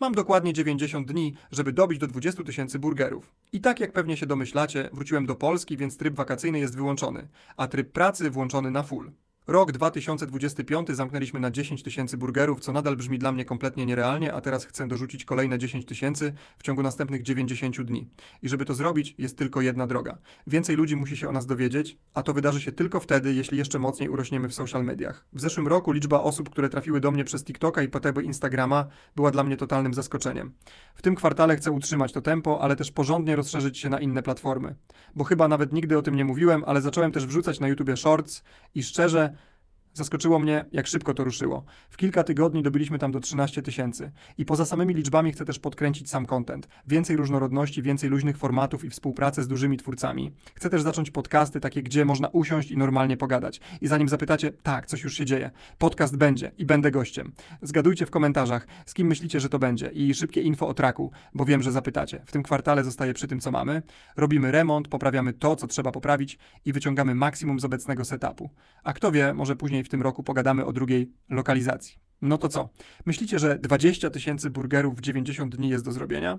Mam dokładnie 90 dni, żeby dobić do 20 tysięcy burgerów. I tak jak pewnie się domyślacie, wróciłem do Polski, więc tryb wakacyjny jest wyłączony, a tryb pracy włączony na full. Rok 2025 zamknęliśmy na 10 tysięcy burgerów, co nadal brzmi dla mnie kompletnie nierealnie, a teraz chcę dorzucić kolejne 10 tysięcy w ciągu następnych 90 dni. I żeby to zrobić, jest tylko jedna droga. Więcej ludzi musi się o nas dowiedzieć, a to wydarzy się tylko wtedy, jeśli jeszcze mocniej urośniemy w social mediach. W zeszłym roku liczba osób, które trafiły do mnie przez TikToka i potem Instagrama była dla mnie totalnym zaskoczeniem. W tym kwartale chcę utrzymać to tempo, ale też porządnie rozszerzyć się na inne platformy. Bo chyba nawet nigdy o tym nie mówiłem, ale zacząłem też wrzucać na YouTube shorts i szczerze, Zaskoczyło mnie, jak szybko to ruszyło. W kilka tygodni dobiliśmy tam do 13 tysięcy. I poza samymi liczbami chcę też podkręcić sam content. Więcej różnorodności, więcej luźnych formatów i współpracę z dużymi twórcami. Chcę też zacząć podcasty, takie gdzie można usiąść i normalnie pogadać. I zanim zapytacie, tak, coś już się dzieje. Podcast będzie i będę gościem. Zgadujcie w komentarzach, z kim myślicie, że to będzie i szybkie info o traku, bo wiem, że zapytacie. W tym kwartale zostaję przy tym, co mamy. Robimy remont, poprawiamy to, co trzeba poprawić i wyciągamy maksimum z obecnego setupu. A kto wie, może później w tym roku pogadamy o drugiej lokalizacji. No to co? Myślicie, że 20 tysięcy burgerów w 90 dni jest do zrobienia?